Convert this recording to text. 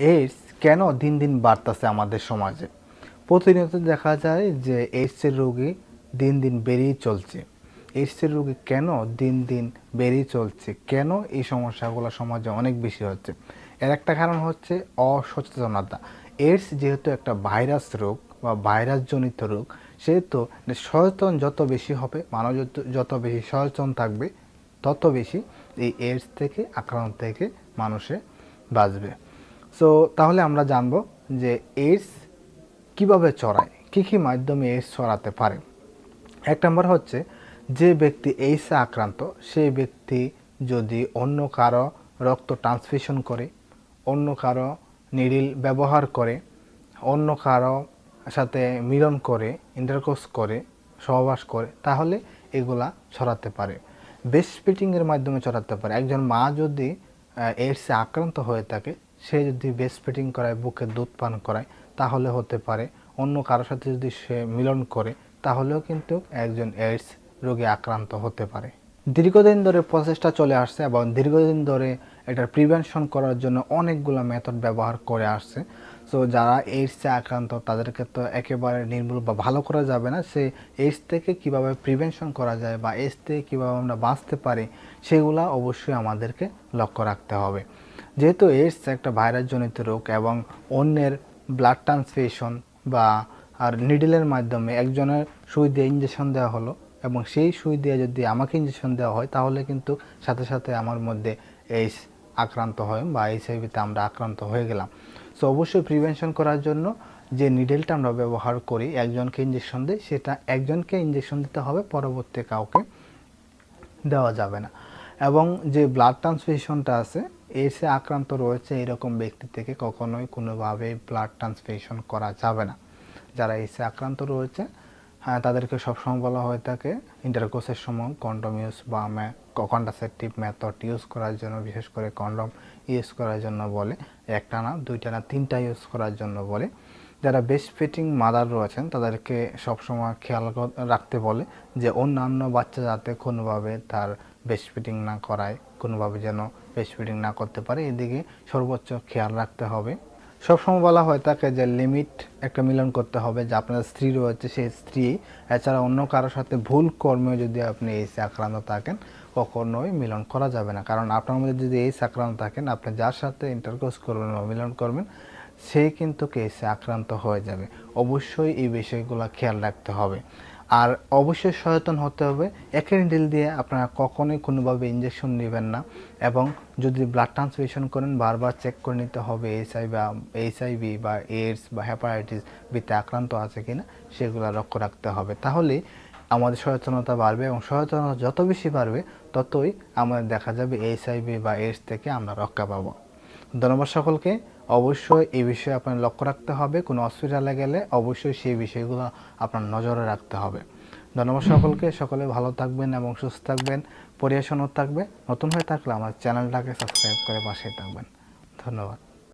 AIDS কেন দিন দিন বাড়তেছে আমাদের সমাজে? প্রতিনিয়ত দেখা যায় যে এইডসের রোগী দিন দিন বেড়েই চলছে। এইডসের রোগী কেন দিন দিন বেড়েই চলছে? কেন এই সমস্যাগুলো সমাজে অনেক বেশি হচ্ছে? এর একটা কারণ হচ্ছে অসচেতনতা। এইডস যেহেতু একটা ভাইরাস রোগ বা ভাইরাসজনিত রোগ, সেহেতু সচেতন যত বেশি হবে, মানুষ যত- বেশি সচেতন থাকবে, তত বেশি এই এইডস থেকে, আক্রান্ত থেকে মানুষে বাঁচবে। সো তাহলে আমরা জানব যে এইডস কীভাবে ছড়ায়, কী কী মাধ্যমে এইডস ছড়াতে পারে। এক নম্বর হচ্ছে, যে ব্যক্তি এইডসে আক্রান্ত, সেই ব্যক্তি যদি অন্য কারও রক্ত ট্রান্সফিউশন করে, অন্য কারও নিডিল ব্যবহার করে, অন্য কারও সাথে মিলন করে ইন্টারকোর্স করে, সহবাস করে, তাহলে এগুলা ছড়াতে পারে। বেস্ট ফিটিংয়ের মাধ্যমে ছড়াতে পারে। একজন মা যদি এইডসে আক্রান্ত হয়ে থাকে সে যদি বেস্ট ফিটিং করায়, বুকে দুধ পান করায়, তাহলে হতে পারে। অন্য কারোর সাথে যদি সে মিলন করে, তাহলেও কিন্তু একজন এইডস রোগে আক্রান্ত হতে পারে। দীর্ঘদিন ধরে প্রসেসটা চলে আসছে এবং দীর্ঘদিন ধরে এটার প্রিভেনশন করার জন্য অনেকগুলো মেথড ব্যবহার করে আসছে। সো যারা এইডসে আক্রান্ত, তাদেরকে তো একেবারে নির্মূল বা ভালো করা যাবে না। সে এইডস থেকে কীভাবে প্রিভেনশন করা যায় বা এইডস থেকে কীভাবে আমরা বাঁচতে পারি, সেগুলা অবশ্যই আমাদেরকে লক্ষ্য রাখতে হবে। যেহেতু এইডস একটা ভাইরাসজনিত রোগ এবং অন্যের ব্লাড ট্রান্সফিউশন বা আর নিডলের মাধ্যমে একজনের সুই দিয়ে ইঞ্জেকশন দেওয়া হলো এবং সেই সুই দিয়ে যদি আমাকে ইঞ্জেকশন দেওয়া হয়, তাহলে কিন্তু সাথে সাথে আমার মধ্যে এইস আক্রান্ত হয় বা এইচআইভিতে আমরা আক্রান্ত হয়ে গেলাম। সো অবশ্যই প্রিভেনশন করার জন্য যে নিডেলটা আমরা ব্যবহার করি, একজনকে ইঞ্জেকশন দিই, সেটা একজনকে ইঞ্জেকশন দিতে হবে, পরবর্তী কাউকে দেওয়া যাবে না। এবং যে ব্লাড ট্রান্সফিউশনটা আছে এসে আক্রান্ত রয়েছে এরকম ব্যক্তি থেকে কখনোই কোনোভাবে ব্লাড ট্রান্সফিউশন করা যাবে না। যারা এসে আক্রান্ত রয়েছে হ্যাঁ তাদেরকে সবসময় বলা হয়ে থাকে ইন্টারকোর্সের সময় কন্ডম ইউজ বা কন্ট্রাসেপটিভ মেথড ইউজ করার জন্য, বিশেষ করে কন্ডম ইউজ করার জন্য বলে, একটা না, দুইটা না, তিনটা ইউজ করার জন্য বলে। যারা বেস্ট ফিটিং মাদার রয়েছেন, তাদেরকে সবসময় খেয়াল রাখতে বলে যে, অন্যান্য বাচ্চা যাতে কোনোভাবে তার বেস্ট ফিটিং না করায়, কোনোভাবে যেন বেস্ট ফিটিং না করতে পারে, এদিকে সর্বোচ্চ খেয়াল রাখতে হবে। সবসময় বলা হয় তাকে যে লিমিট একটা মিলন করতে হবে, যে আপনার স্ত্রী রয়েছে সেই স্ত্রী। এছাড়া অন্য কারোর সাথে ভুল কর্মে যদি আপনি এইসে আক্রান্ত থাকেন, কখনোই মিলন করা যাবে না। কারণ আপনার মধ্যে যদি এইস আক্রান্ত থাকেন, আপনি যার সাথে ইন্টারকোর্স করবেন বা মিলন করবেন সে কিন্তু কেসে আক্রান্ত হয়ে যাবে। অবশ্যই এই বিষয়গুলো খেয়াল রাখতে হবে। আর অবশ্যই সচেতন হতে হবে। একের ডিল দিয়ে আপনারা কখনোই কোনোভাবে ইঞ্জেকশন নেবেন না এবং যদি ব্লাড ট্রান্সফিউশন করেন, বারবার চেক করে নিতে হবে এইচআই বা এইচআইভি বা এইডস বা হেপাটাইটিস বিতে আক্রান্ত আছে কিনা, সেগুলো লক্ষ্য রাখতে হবে। তাহলে আমাদের সচেতনতা বাড়বে এবং সচেতনতা যত বেশি বাড়বে, ততই আমাদের দেখা যাবে এইচআইভি বা এইডস থেকে আমরা রক্ষা পাবো। ধন্যবাদ সকলকে। অবশ্যই এই বিষয়ে আপনার লক্ষ্য রাখতে হবে। কোনো হসপিটালে গেলে অবশ্যই সেই বিষয়গুলো আপনার নজরে রাখতে হবে। ধন্যবাদ সকলকে। সকলে ভালো থাকবেন এবং সুস্থ থাকবেন। পরিবেশনও থাকবে। নতুন হয়ে থাকলে আমার চ্যানেলটাকে সাবস্ক্রাইব করে পাশে থাকবেন। ধন্যবাদ।